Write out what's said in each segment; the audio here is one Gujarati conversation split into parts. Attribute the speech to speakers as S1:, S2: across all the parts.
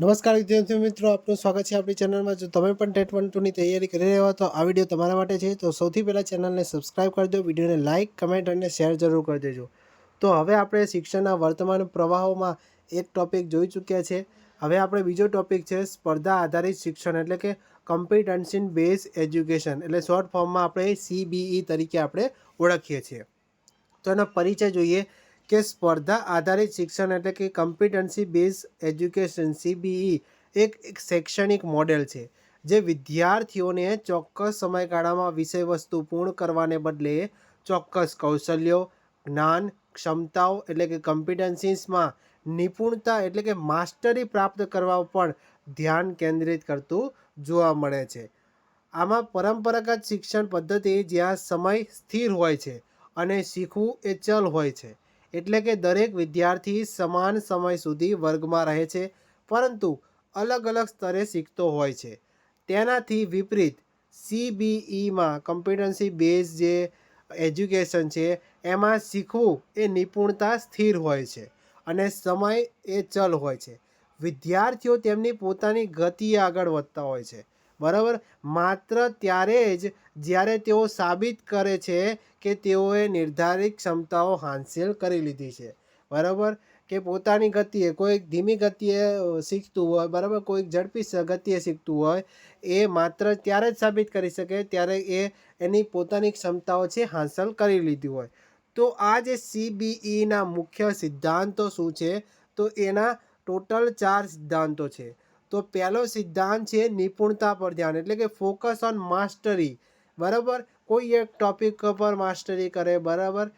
S1: નમસ્કાર વિદ્યાર્થી મિત્રો, આપનું સ્વાગત છે આપણી ચેનલમાં. જો તમે પણ ટેટ વન ટુની તૈયારી કરી રહ્યા હો તો આ વીડિયો તમારા માટે છે. તો સૌથી પહેલાં ચેનલને સબસ્ક્રાઈબ કરી દો, વિડીયોને લાઇક, કમેન્ટ અને શેર જરૂર કરી દેજો. તો હવે આપણે શિક્ષણના વર્તમાન પ્રવાહોમાં એક ટોપિક જોઈ ચૂક્યા છે. હવે આપણે બીજો ટોપિક છે સ્પર્ધા આધારિત શિક્ષણ, એટલે કે કોમ્પિટન્સી બેઝ એજ્યુકેશન એટલે શોર્ટ ફોર્મમાં આપણે સીબીઈ તરીકે આપણે ઓળખીએ છીએ. તો એનો પરિચય જોઈએ. કે સ્પર્ધા આધારિત શિક્ષણ એટલે કે કમ્પિટન્સી બેઝ એજ્યુકેશન સીબીઈ એક એક શૈક્ષણિક મોડેલ છે, જે વિદ્યાર્થીઓને ચોક્કસ સમયગાળામાં વિષયવસ્તુ પૂર્ણ કરવાને બદલે ચોક્કસ કૌશલ્યો, જ્ઞાન, ક્ષમતાઓ એટલે કે કમ્પિટન્સીસમાં નિપુણતા એટલે કે માસ્ટરી પ્રાપ્ત કરવા પર ધ્યાન કેન્દ્રિત કરતું જોવા મળે છે. આમાં પરંપરાગત શિક્ષણ પદ્ધતિ જ્યાં સમય સ્થિર હોય છે અને શીખવું એ ચલ હોય છે. એટલે કે દરેક વિદ્યાર્થી સમાન સમય સુધી વર્ગમાં રહે છે, પરંતુ અલગ અલગ સ્તરે શીખતો હોય છે. તેનાથી વિપરીત સીબીઈમાં કમ્પિટન્સી બેઝ જે એજ્યુકેશન છે, એમાં શીખવું એ નિપુણતા સ્થિર હોય છે અને સમય એ ચલ હોય છે. વિદ્યાર્થીઓ તેમની પોતાની ગતિએ આગળ વધતા હોય છે. બરાબર? માત્ર ત્યારે જ જ્યારે તેઓ સાબિત કરે છે કે તેઓએ નિર્ધારિત ક્ષમતાઓ હાંસિલ કરી લીધી છે. બરાબર? કે પોતાની ગતિએ કોઈક ધીમી ગતિએ શીખતું હોય, બરાબર? કોઈક ઝડપી ગતિએ શીખતું હોય, એ માત્ર ત્યારે જ સાબિત કરી શકે ત્યારે એ એની પોતાની ક્ષમતાઓ છે હાંસલ કરી લીધી હોય. તો આ જે સીબીઈના મુખ્ય સિદ્ધાંતો શું છે? તો એના ટોટલ ચાર સિદ્ધાંતો છે. તો પહેલો સિદ્ધાંત છે નિપુણતા પર ધ્યાન, એટલે કે ફોકસ ઓન માસ્ટરી બરાબર? કોઈ એક ટોપિક પર માસ્ટરી કરે, બરાબર?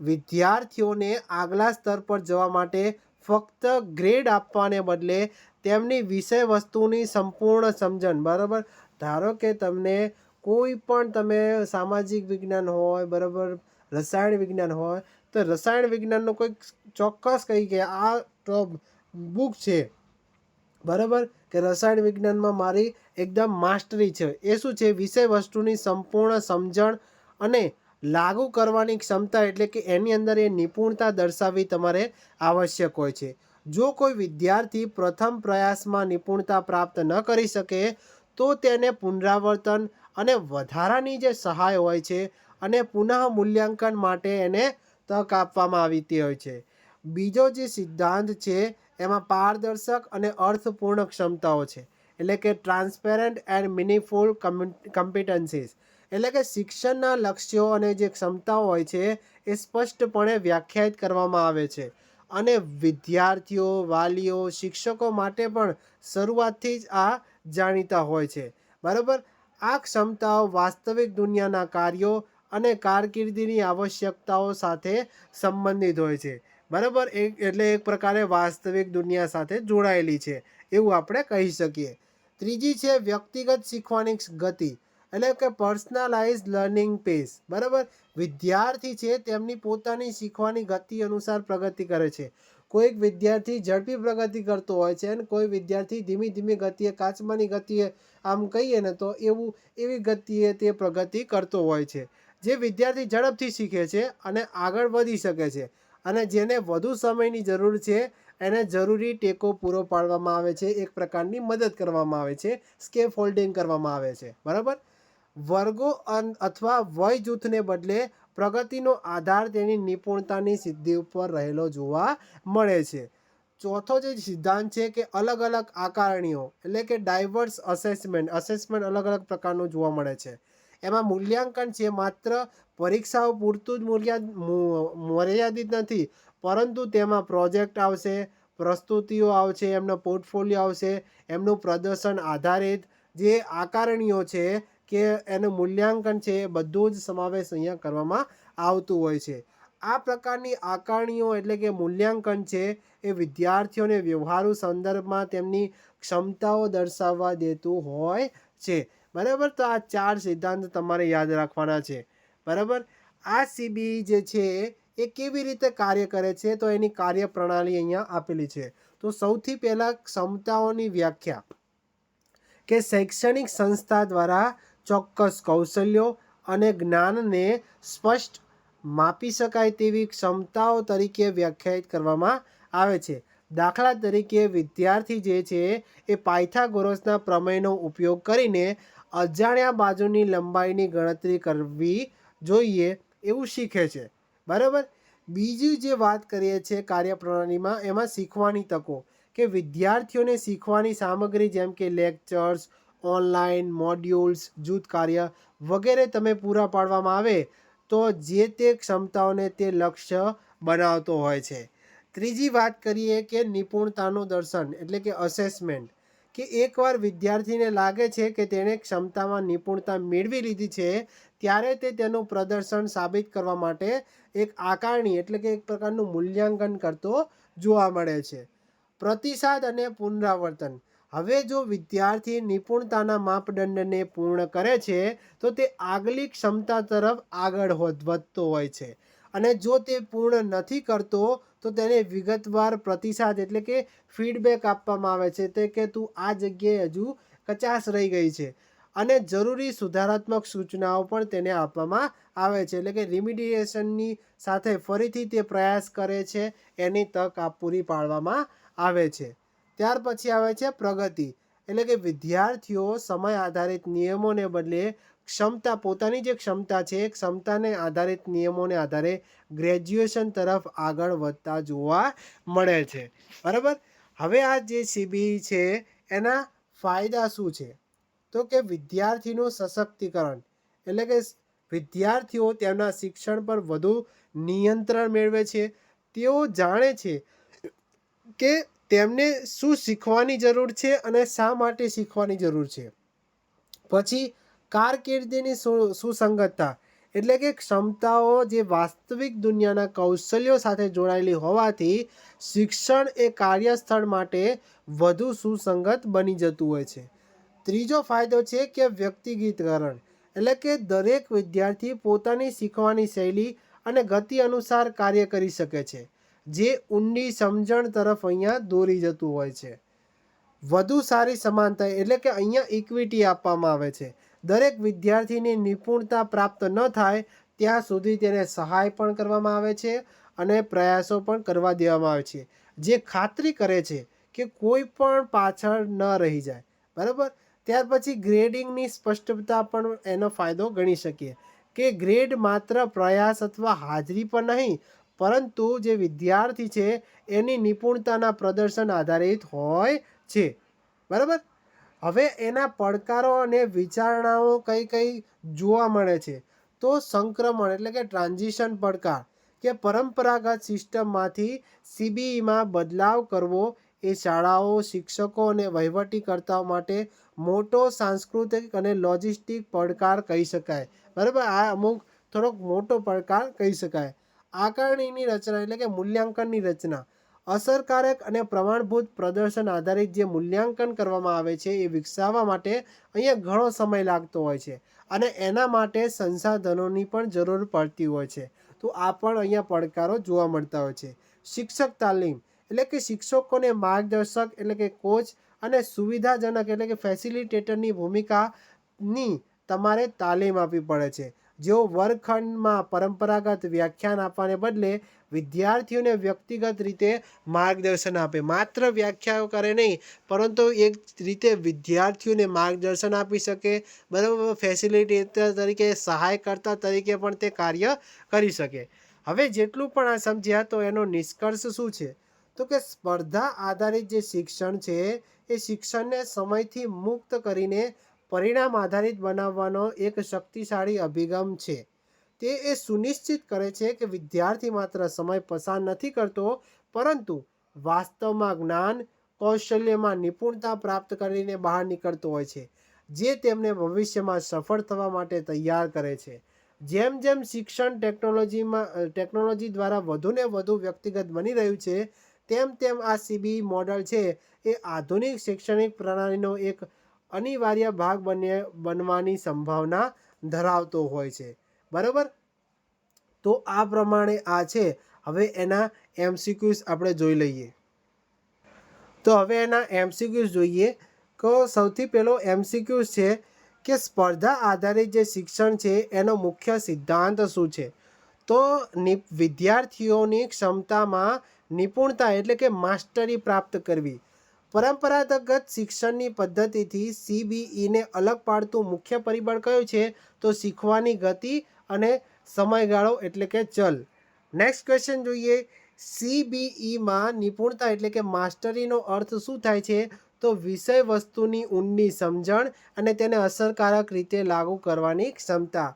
S1: વિદ્યાર્થીઓને આગલા સ્તર પર જવા માટે ફક્ત ગ્રેડ આપવાને બદલે તેમની વિષય વસ્તુની સંપૂર્ણ સમજણ, બરાબર? ધારો કે તમને કોઈ પણ તમે સામાજિક વિજ્ઞાન હોય, બરાબર? રસાયણ વિજ્ઞાન હોય, તો રસાયણ વિજ્ઞાનનો કોઈક ચોક્કસ કહી કે આ બુક છે. બરાબર? કે રસાયણ વિજ્ઞાનમાં મારી એકદમ માસ્ટરી છે. એ શું છે? વિષય વસ્તુની સંપૂર્ણ સમજણ અને લાગુ કરવાની ક્ષમતા એટલે કે એની અંદર એ નિપુણતા દર્શાવવી તમારે આવશ્યક હોય છે. જો કોઈ વિદ્યાર્થી પ્રથમ પ્રયાસમાં નિપુણતા પ્રાપ્ત ન કરી શકે, તો તેને પુનરાવર્તન અને વધારાની જે સહાય હોય છે અને પુનઃ મૂલ્યાંકન માટે એને તક આપવામાં આવતી હોય છે. બીજો જે સિદ્ધાંત છે એમાં પારદર્શક અને અર્થપૂર્ણ ક્ષમતાઓ છે. એટલે કે ટ્રાન્સપેરન્ટ એન્ડ મિનિંગફુલ કમ્પિટન્સીસ એટલે કે શિક્ષણના લક્ષ્યો અને જે ક્ષમતાઓ હોય છે, એ સ્પષ્ટપણે વ્યાખ્યાયિત કરવામાં આવે છે. અને વિદ્યાર્થીઓ, વાલીઓ, શિક્ષકો માટે પણ શરૂઆતથી જ આ જાણીતા હોય છે. બરાબર? આ ક્ષમતાઓ વાસ્તવિક દુનિયાના કાર્યો અને કારકિર્દીની આવશ્યકતાઓ સાથે સંબંધિત હોય છે. બરાબર? એક, એટલે એક પ્રકારે વાસ્તવિક દુનિયા સાથે જોડાયેલી છે, એવું આપણે કહી શકીએ. ત્રીજી છે વ્યક્તિગત શીખવાની ગતિ, એટલે કે પર્સનલાઇઝ લર્નિંગ પેસ બરાબર? વિદ્યાર્થી છે તેમની પોતાની શીખવાની ગતિ અનુસાર પ્રગતિ કરે છે. કોઈક વિદ્યાર્થી ઝડપી પ્રગતિ કરતો હોય છે અને કોઈ વિદ્યાર્થી ધીમી ધીમી ગતિએ કાચમાની ગતિએ આમ કહીએ ને તો એવું, એવી ગતિએ તે પ્રગતિ કરતો હોય છે. જે વિદ્યાર્થી ઝડપથી શીખે છે અને આગળ વધી શકે છે. અને જેને વધુ સમયની જરૂર છે, એને જરૂરી ટેકો પૂરો પાડવામાં આવે છે, એક પ્રકારની મદદ કરવામાં આવે છે સ્કેપ હોલ્ડિંગ કરવામાં આવે છે. બરાબર? વર્ગો અથવા વય જૂથને બદલે પ્રગતિનો આધાર તેની નિપુણતાની સિદ્ધિ ઉપર રહેલો જોવા મળે છે. ચોથો જે સિદ્ધાંત છે કે અલગ અલગ આકારણીઓ, એટલે કે ડાયવર્સ અસેસમેન્ટ અસેસમેન્ટ અલગ અલગ પ્રકારનું જોવા મળે છે. એમાં મૂલ્યાંકન છે માત્ર પરીક્ષાઓ પૂરતું જ મૂલ્યા મર્યાદિત નથી, પરંતુ તેમાં પ્રોજેક્ટ આવશે, પ્રસ્તુતિઓ આવશે, એમનો પોર્ટફોલિયો આવશે, એમનું પ્રદર્શન આધારિત જે આકારણીઓ છે કે એનું મૂલ્યાંકન છે એ બધું જ સમાવેશ અહીંયા કરવામાં આવતું હોય છે. આ પ્રકારની આકારણીઓ એટલે કે મૂલ્યાંકન છે એ વિદ્યાર્થીઓને વ્યવહારુ સંદર્ભમાં તેમની ક્ષમતાઓ દર્શાવવા દેતું હોય છે. બરાબર? તો આ ચાર સિદ્ધાંત તમારે યાદ રાખવાના છે. બરાબર? આ સીબી જે છે, એ કેવી રીતે કાર્ય કરે છે? તો એની કાર્યપ્રણાલી અહીંયા આપેલી છે. તો સૌથી પહેલાં ક્ષમતાઓની વ્યાખ્યા. કે શૈક્ષણિક સંસ્થા દ્વારા ચોક્કસ કૌશલ્યો અને જ્ઞાનને સ્પષ્ટ માપી શકાય તેવી ક્ષમતાઓ તરીકે વ્યાખ્યાયિત કરવામાં આવે છે. દાખલા તરીકે વિદ્યાર્થી જે છે, એ પાયથાગોરસના પ્રમેયનો ઉપયોગ કરીને અજાણ્યા બાજુની લંબાઈની ગણતરી કરવી જોઈએ એવું શીખે છે. બરાબર? બીજી જે વાત કરીએ છીએ કાર્યપ્રણાલીમાં, એમાં શીખવાની તકો કે વિદ્યાર્થીઓને શીખવાની સામગ્રી જેમ કે લેક્ચર્સ, ઓનલાઈન મોડ્યુલ્સ, જૂથ કાર્ય વગેરે તમે પૂરા પાડવામાં આવે તો જે તે ક્ષમતાઓને તે લક્ષ્ય બનાવતો હોય છે. ત્રીજી વાત કરીએ કે નિપુણતાનું દર્શન એટલે કે અસેસમેન્ટ કે એકવાર વિદ્યાર્થીને લાગે છે કે તેણે ક્ષમતામાં નિપુણતા મેળવી લીધી છે, ત્યારે તે તેનું પ્રદર્શન સાબિત કરવા માટે એક આકારણી એટલે કે એક પ્રકારનું મૂલ્યાંકન કરતો જોવા મળે છે. પ્રતિસાદ અને પુનરાવર્તન. હવે જો વિદ્યાર્થી નિપુણતાના માપદંડને પૂર્ણ કરે છે, તો તે આગલી ક્ષમતા તરફ આગળ વધ- વધતો હોય છે. અને જો તે પૂર્ણ નથી કરતો તો તેને વિગતવાર પ્રતિસાદ એટલે કે ફીડબેક આપવામાં આવે છે. તે કે તું આ જગ્યાએ હજુ કચાશ રહી ગઈ છે અને જરૂરી સુધારાત્મક સૂચનાઓ પણ તેને આપવામાં આવે છે. એટલે કે રિમિડિએશનની સાથે ફરીથી તે પ્રયાસ કરે છે, એની તક આપ પૂરી પાડવામાં આવે છે. ત્યાર પછી આવે છે પ્રગતિ. એટલે કે વિદ્યાર્થીઓ સમય આધારિત નિયમોને બદલે ક્ષમતા, પોતાની જે ક્ષમતા છે, એ ક્ષમતાને આધારિત નિયમોને આધારે ગ્રેજ્યુએશન તરફ આગળ વધતા જોવા મળે છે. બરાબર? હવે આ જે સીબી છે, એના ફાયદા શું છે? તો કે વિદ્યાર્થીનું સશક્તિકરણ. એટલે કે વિદ્યાર્થીઓ તેમના શિક્ષણ પર વધુ નિયંત્રણ મેળવે છે. તેઓ જાણે છે કે તેમને શું શીખવાની જરૂર છે અને શા માટે શીખવાની જરૂર છે. પછી કારકિર્દીની સુસંગતતા એટલે કે ક્ષમતાઓ જે વાસ્તવિક દુનિયાના કૌશલ્યો સાથે જોડાયેલી હોવાથી શિક્ષણ એ કાર્યસ્થળ માટે વધુ સુસંગત બની જતું હોય છે. ત્રીજો ફાયદો છે કે વ્યક્તિગીતકરણ એટલે કે દરેક વિદ્યાર્થી પોતાની શીખવાની શૈલી અને ગતિ અનુસાર કાર્ય કરી શકે છે, જે ઊંડી સમજણ તરફ અહીંયા દોરી જતું હોય છે. વધુ સારી સમાનતા એટલે કે અહીંયા ઇક્વિટી આપવામાં આવે છે દરેક વિદ્યાર્થીની નિપુણતા પ્રાપ્ત ન થાય, ત્યાં સુધી તેને સહાય પણ કરવામાં આવે છે અને પ્રયાસો પણ કરવા દેવામાં આવે છે. જે ખાતરી કરે છે કે કોઈ પણ પાછળ ન રહી જાય, બરાબર? ત્યાર પછી ગ્રેડિંગની સ્પષ્ટતા પણ એનો ફાયદો ગણી શકીએ કે ગ્રેડ માત્ર પ્રયાસ અથવા હાજરી પર નહીં, પરંતુ જે વિદ્યાર્થી છે એની નિપુણતાના પ્રદર્શન આધારિત હોય છે, બરાબર? હવે એના પડકારો અને વિચારણાઓ કઈ કઈ જોવા મળે છે? તો સંક્રમણ એટલે કે ટ્રાન્ઝિશન પડકાર, કે પરંપરાગત સિસ્ટમમાંથી સીબીઈમાં બદલાવ કરવો એ શાળાઓ, શિક્ષકો અને વહીવટીકર્તાઓ માટે મોટો સાંસ્કૃતિક અને લોજિસ્ટિક પડકાર કહી શકાય. બરાબર? આ અમુક થોડોક મોટો પડકાર કહી શકાય. આકારણીની રચના એટલે કે મૂલ્યાંકનની રચના. અસરકારક અને પ્રમાણભૂત પ્રદર્શન આધારિત જે મૂલ્યાંકન કરવામાં આવે છે એ વિકસાવવા માટે અહીંયા ઘણો સમય લાગતો હોય છે અને એના માટે સંસાધનોની પણ જરૂર પડતી હોય છે. તો આ પણ અહીંયા પડકારો જોવા મળતા હોય છે. શિક્ષક તાલીમ એટલે કે શિક્ષકોને માર્ગદર્શક એટલે કે કોચ અને સુવિધાજનક એટલે કે ફેસિલિટેટરની ભૂમિકાની તમારે તાલીમ આપવી પડે છે. જેઓ વર્ગખંડમાં પરંપરાગત વ્યાખ્યાન આપવાને બદલે વિદ્યાર્થીઓને વ્યક્તિગત રીતે માર્ગદર્શન આપે. માત્ર વ્યાખ્યાઓ કરે નહીં, પરંતુ એક રીતે વિદ્યાર્થીઓને માર્ગદર્શન આપી શકે, બરાબર ફેસિલિટેટર તરીકે, સહાયકર્તા તરીકે પણ તે કાર્ય કરી શકે. હવે જેટલું પણ આ સમજ્યા તો એનો નિષ્કર્ષ શું છે? તો કે સ્પર્ધા આધારિત જે શિક્ષણ છે, એ શિક્ષણને સમયથી મુક્ત કરીને પરિણામ આધારિત બનાવવાનો એક શક્તિશાળી અભિગમ છે. તે એ સુનિશ્ચિત કરે છે કે વિદ્યાર્થી માત્ર સમય પસાર નથી કરતો, પરંતુ વાસ્તવમાં જ્ઞાન, કૌશલ્યમાં નિપુણતા પ્રાપ્ત કરીને બહાર નીકળતો હોય છે, જે તેમને ભવિષ્યમાં સફળ થવા માટે તૈયાર કરે છે. જેમ જેમ શિક્ષણ ટેકનોલોજીમાં ટેકનોલોજી દ્વારા વધુને વધુ વ્યક્તિગત બની રહ્યું છે, તેમ તેમ આ સીબી મોડલ છે એ આધુનિક શૈક્ષણિક પ્રણાલીનો એક અનિવાર્ય ભાગ બને બનવાની સંભાવના ધરાવતો હોય છે. બરાબર? તો આ પ્રમાણે આ છે. હવે એના એમસીક્યુઝ આપણે જોઈ લઈએ. તો હવે એના એમસીક્યુઝ જોઈએ. તો સૌથી પહેલો એમસીક્યુઝ છે કે સ્પર્ધા આધારિત જે શિક્ષણ છે, એનો મુખ્ય સિદ્ધાંત શું છે? તો વિદ્યાર્થીઓની ક્ષમતામાં નિપુણતા એટલે કે માસ્ટરી પ્રાપ્ત કરવી. પરંપરાગત શિક્ષણની પદ્ધતિથી સીબીઈને અલગ પાડતું મુખ્ય પરિબળ કયું છે? તો શીખવાની ગતિ અને સમયગાળો એટલે કે ચલ. નેક્સ્ટ ક્વેશ્ચન જોઈએ. સીબીઈમાં નિપુણતા એટલે કે માસ્ટરીનો અર્થ શું થાય છે? તો વિષય વસ્તુની ઊંડી સમજણ અને તેને અસરકારક રીતે લાગુ કરવાની ક્ષમતા.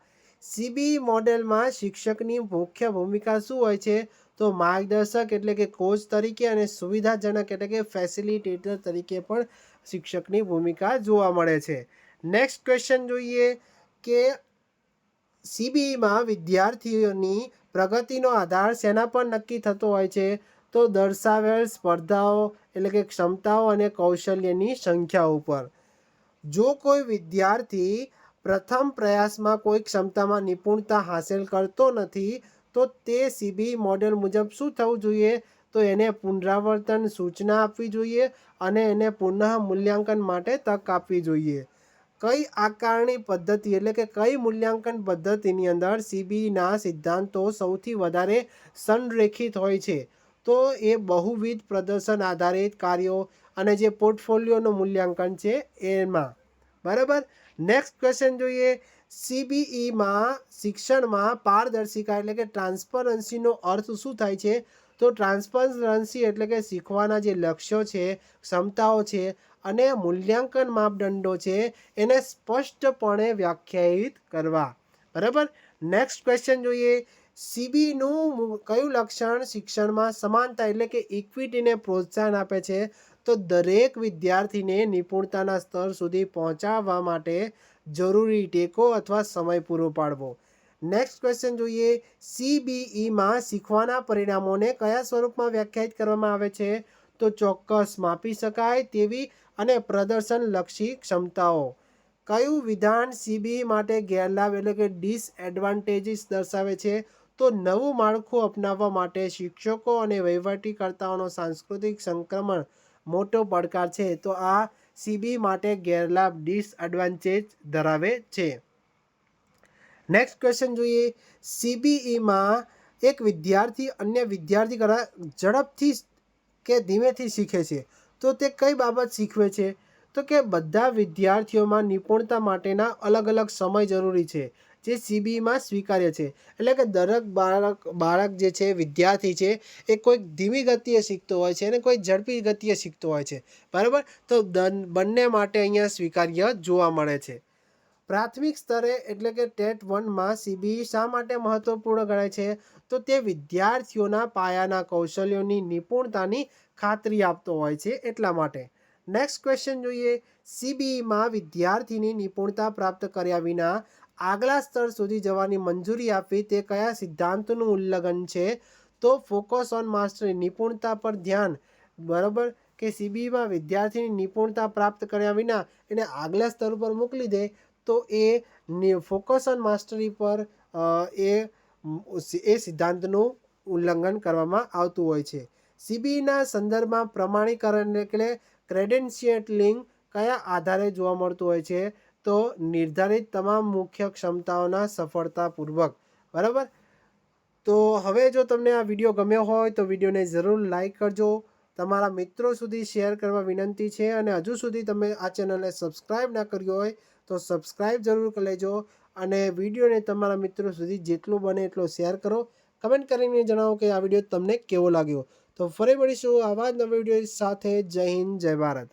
S1: સીબીઈ મોડેલમાં શિક્ષકની મુખ્ય ભૂમિકા શું હોય છે? તો માર્ગદર્શક એટલે કે કોચ તરીકે અને સુવિધાજનક એટલે કે ફેસિલિટેટર તરીકે પણ શિક્ષકની ભૂમિકા જોવા મળે છે. નેક્સ્ટ ક્વેશ્ચન જોઈએ કે સીબીઈમાં વિદ્યાર્થીઓની પ્રગતિનો આધાર શેના પર નક્કી થતો હોય છે? તો દર્શાવેલ સ્પર્ધાઓ એટલે કે ક્ષમતાઓ અને કૌશલ્યની સંખ્યા ઉપર. જો કોઈ વિદ્યાર્થી પ્રથમ પ્રયાસમાં કોઈ ક્ષમતામાં નિપુણતા હાંસલ કરતો નથી તો તે સીબી મોડેલ મુજબ શું થવું જોઈએ? તો એને પુનરાવર્તન સૂચના આપવી જોઈએ અને એને પુનઃ મૂલ્યાંકન માટે તક આપવી જોઈએ. કઈ આકારણી પદ્ધતિ એટલે કે કઈ મૂલ્યાંકન પદ્ધતિની અંદર સીબીના સિદ્ધાંતો સૌથી વધારે સંરેખિત હોય છે? તો એ બહુવિધ પ્રદર્શન આધારિત કાર્યો અને જે પોર્ટફોલિયોનું મૂલ્યાંકન છે એમાં. બરાબર? નેક્સ્ટ ક્વેશ્ચન જોઈએ. સીબીઈમાં શિક્ષણમાં પારદર્શિકા એટલે કે ટ્રાન્સપરન્સીનો અર્થ શું થાય છે? તો ટ્રાન્સપરન્સી એટલે કે શીખવાના જે લક્ષ્યો છે, ક્ષમતાઓ છે અને મૂલ્યાંકન માપદંડો છે એને સ્પષ્ટપણે વ્યાખ્યાયિત કરવા. બરાબર? નેક્સ્ટ ક્વેશ્ચન જોઈએ. સીબીનું કયું લક્ષણ શિક્ષણમાં સમાનતા એટલે કે ઇક્વિટીને પ્રોત્સાહન આપે છે? તો દરેક વિદ્યાર્થીને નિપુણતાના સ્તર સુધી પહોંચાડવા માટે જરૂરી ટેકો અથવા સમય પૂરો પાડવો. નેક્સ્ટ ક્વેશ્ચન જોઈએ. સીબીઈમાં શીખવાના પરિણામોને કયા સ્વરૂપમાં વ્યાખ્યાયિત કરવામાં આવે છે? તો ચોક્કસ માપી શકાય તેવી અને પ્રદર્શનલક્ષી ક્ષમતાઓ. કયું વિધાન સીબીઈ માટે ગેરલાભ એટલે કે ડિસએડવાન્ટેજીસ દર્શાવે છે? તો નવું માળખું અપનાવવા માટે શિક્ષકો અને વહીવટીકર્તાઓનો સાંસ્કૃતિક સંક્રમણ મોટો પડકાર છે. તો આ સીબી માટે ગેરલાભ ડિસએડવાન્ટેજ ધરાવે છે. નેક્સ્ટ ક્વેશ્ચન જોઈએ. સીબીઈમાં એક વિદ્યાર્થી અન્ય વિદ્યાર્થી કરતાં ઝડપથી કે ધીમેથી શીખે છે. તો તે કઈ બાબત શીખવે છે? તો કે બધા વિદ્યાર્થીઓમાં નિપુણતા માટેના અલગ અલગ સમય જરૂરી છે. જે સીબીમાં સ્વીકાર્ય છે. એટલે કે દરેક બાળક બાળક જે છે, વિદ્યાર્થી છે, એ કોઈક ધીમી ગતિએ શીખતો હોય છે અને કોઈ ઝડપી ગતિએ શીખતો હોય છે. બરાબર? તો બંને માટે અહીંયા સ્વીકાર્ય જોવા મળે છે. પ્રાથમિક સ્તરે એટલે કે ટેટ વનમાં સીબી શા માટે મહત્વપૂર્ણ ગણાય છે? તો તે વિદ્યાર્થીઓના પાયાના કૌશલ્યોની નિપુણતાની ખાતરી આપતો હોય છે એટલા માટે. નેક્સ્ટ ક્વેશ્ચન જોઈએ. સીબીઈમાં વિદ્યાર્થીની નિપુણતા પ્રાપ્ત કર્યા વિના આગલા સ્તર સુધી જવાની મંજૂરી આપવી તે કયા સિદ્ધાંતનું ઉલ્લંઘન છે? તો ફોકસ ઓન માસ્ટરી, નિપુણતા પર ધ્યાન. બરાબર? કે સીબીમાં વિદ્યાર્થીની નિપુણતા પ્રાપ્ત કર્યા વિના એને આગલા સ્તર પર મોકલી દે, તો એ ફોકસ ઓન માસ્ટરી પર એ એ સિદ્ધાંતનું ઉલ્લંઘન કરવામાં આવતું હોય છે. સીબીના સંદર્ભમાં પ્રમાણીકરણ એટલે ક્રેડેન્શિયલિંગ કયા આધારે જોવા મળતું હોય છે? તો નિર્ધારિત તમામ મુખ્ય ક્ષમતાઓના સફળતાપૂર્વક, બરાબર? તો હવે જો તમને આ વીડિયો ગમ્યો હોય તો વિડીયોને જરૂર લાઈક કરજો. તમારા મિત્રો સુધી શેર કરવા વિનંતી છે અને હજુ સુધી તમે આ ચેનલને સબસ્ક્રાઈબ ના કર્યો હોય તો સબસ્ક્રાઈબ જરૂર કરી લેજો અને વિડીયોને તમારા મિત્રો સુધી જેટલું બને એટલો શેર કરો. કમેન્ટ કરીને જણાવો કે આ વીડિયો તમને કેવો લાગ્યો. તો ફરી મળીશું આવા જ નવા વીડિયો સાથે. જય હિન્દ, જય ભારત.